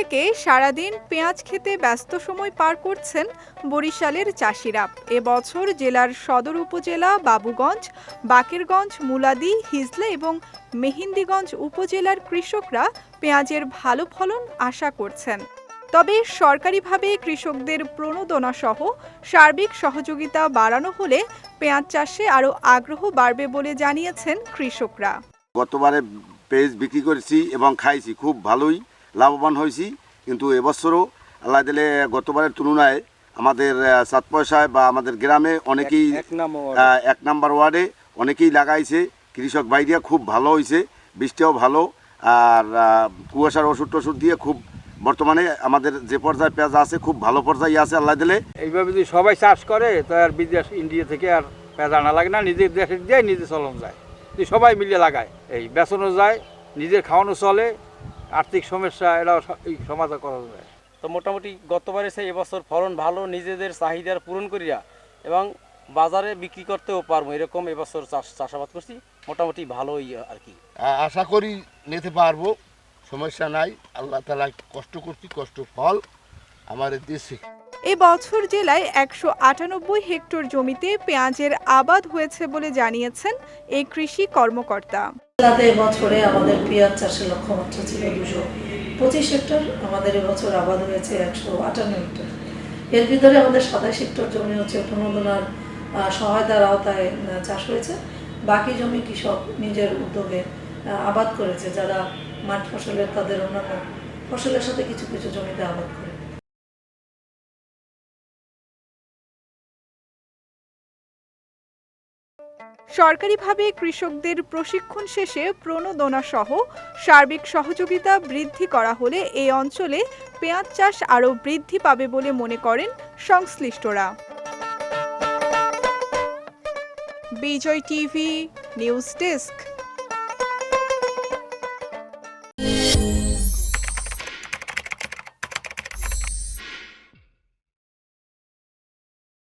থেকে সারাদিন পেঁয়াজ খেতে ব্যস্ত সময় পার করছেন বরিশালের চাষিরা। এবছর জেলার সদর উপজেলা বাবুগঞ্জ, বাকেরগঞ্জ, মুলাদি, হিজলা এবং মেহিন্দিগঞ্জ উপজেলার কৃষকরা পেঁয়াজের ভালো ফলন আশা করছেন। তবে সরকারিভাবে কৃষকদের প্রণোদনা সহ সার্বিক সহযোগিতা বাড়ানো হলে পেঁয়াজ চাষে আরও আগ্রহ বাড়বে বলে জানিয়েছেন কৃষকরা। গতবারে পেঁয়াজ বিক্রি করেছি এবং খাইছি, খুব ভালোই। লাভবান হয়েছি। কিন্তু এবছরও আল্লাহ দিলে গতবারের তুলনায় আমাদের সাত পয়সায় বা আমাদের গ্রামে অনেকেই এক নম্বর এক নাম্বার ওয়ার্ডে অনেকেই লাগাইছে। কৃষক বাইরিয়া খুব ভালো হয়েছে বৃষ্টিও ভালো। আর কুয়াশার ওষুধ টষুধ দিয়ে খুব বর্তমানে আমাদের যে পর্যায়ে পেঁয়াজ আছে খুব ভালো পর্যায়ে আছে আল্লাহ দিলে। এইভাবে যদি সবাই চাষ করে তো আর বিদেশ ইন্ডিয়া থেকে আর পেঁয়াজ আনা লাগে না নিজের দেশে দিয়ে নিজে চলন যায়। যদি সবাই মিলে লাগায় এই বেচনও যায় নিজের খাওয়ানো চলে আর্থিক সমস্যা এটাও এই সমাধান করা যায়। তো মোটামুটি গতবারে সেই এবছর ফলন ভালো নিজেদের চাহিদার পূরণ করিয়া এবং বাজারে বিক্রি করতেও পারব এরকম এবছর চাষ চাষাবাদ করছি মোটামুটি ভালোই আর কি। আশা করি নিতে পারব সমস্যা নাই আল্লাহ তালা কষ্ট করছি কষ্ট ফল আমাদের দেশে। এ বছর জেলায় একশো আটানব্বই হেক্টর জমিতে পেঁয়াজের আবাদ হয়েছে বলে জানিয়েছেন এই কৃষি কর্মকর্তা। এবছরে আমাদের পেঁয়াজ চাষের লক্ষ্যমাত্রা ছিল দুশো পঁচিশ হেক্টর, আমাদের এবছর আবাদ হয়েছে একশো আটান্ন হেক্টর। এর ভিতরে আমাদের সাতাশ হেক্টর জমি হচ্ছে প্রণোদনার সহায়তার আওতায় চাষ হয়েছে। বাকি জমি কৃষক নিজের উদ্যোগে আবাদ করেছে, যারা মাঠ ফসলের তাদের অন্যান্য ফসলের সাথে কিছু কিছু জমিতে আবাদ করে সরকারিভাবে কৃষকদের প্রশিক্ষণ শেষে প্রণোদনা সহ সার্বিক সহযোগিতা বৃদ্ধি করা হলে এই অঞ্চলে পেঁয়াজ চাষ আরও বৃদ্ধি পাবে বলে মনে করেন সংশ্লিষ্টরা। Bijoy TV, news desk.